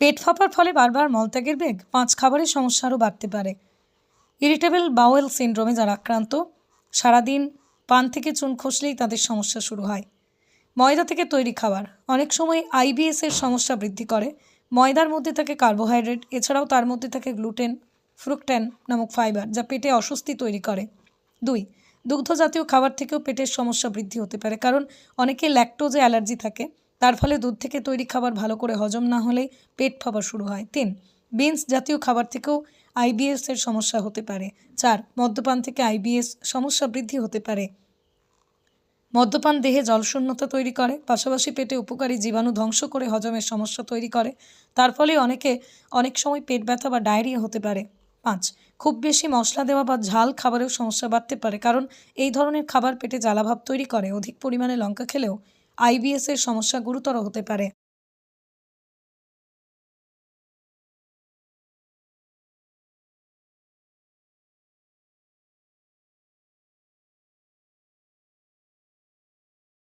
পেট ফাঁপার ফলে বারবার মলত্যাগের বেগ পাঁচ খাবারের সমস্যা আরও বাড়তে পারে। ইরিটেবল বাওয়েল সিনড্রোমে যারা আক্রান্ত, সারাদিন পান থেকে চুন খসলেই তাদের সমস্যা শুরু হয়। ময়দা থেকে তৈরি খাবার। অনেক সময় আইবিএসের সমস্যা বৃদ্ধি করে। ময়দার মধ্যে থাকে কার্বোহাইড্রেট, এছাড়াও তার মধ্যে থাকে গ্লুটেন, ফ্রুকটেন নামক ফাইবার, যা পেটে অস্বস্তি তৈরি করে। দুই, দুগ্ধজাতীয় খাবার থেকেও পেটের সমস্যা বৃদ্ধি হতে পারে, কারণ অনেকে ল্যাকটোজে অ্যালার্জি থাকে। তার ফলে দুধ থেকে তৈরি খাবার ভালো করে হজম না হলে পেট ফাঁপা শুরু হয়। তিন, বিনস জাতীয় খাবার থেকেও আইবিএস এর সমস্যা হতে পারে। চার, মদ্যপান থেকে আইবিএস সমস্যা বৃদ্ধি হতে পারে। মদ্যপান দেহে জলশূন্যতা তৈরি করে, পাশাপাশি পেটে উপকারী জীবাণু ধ্বংস করে হজমের সমস্যা তৈরি করে। তার ফলে অনেকে অনেক সময় পেট ব্যথা বা ডায়রিয়া হতে পারে। পাঁচ, খুব বেশি মশলা দেওয়া বা ঝাল খাবারেও সমস্যা বাড়তে পারে, কারণ এই ধরনের খাবার পেটে জ্বালাভাব তৈরি করে। অধিক পরিমাণে লঙ্কা খেলেও আইবিএস এর সমস্যা গুরুতর হতে পারে।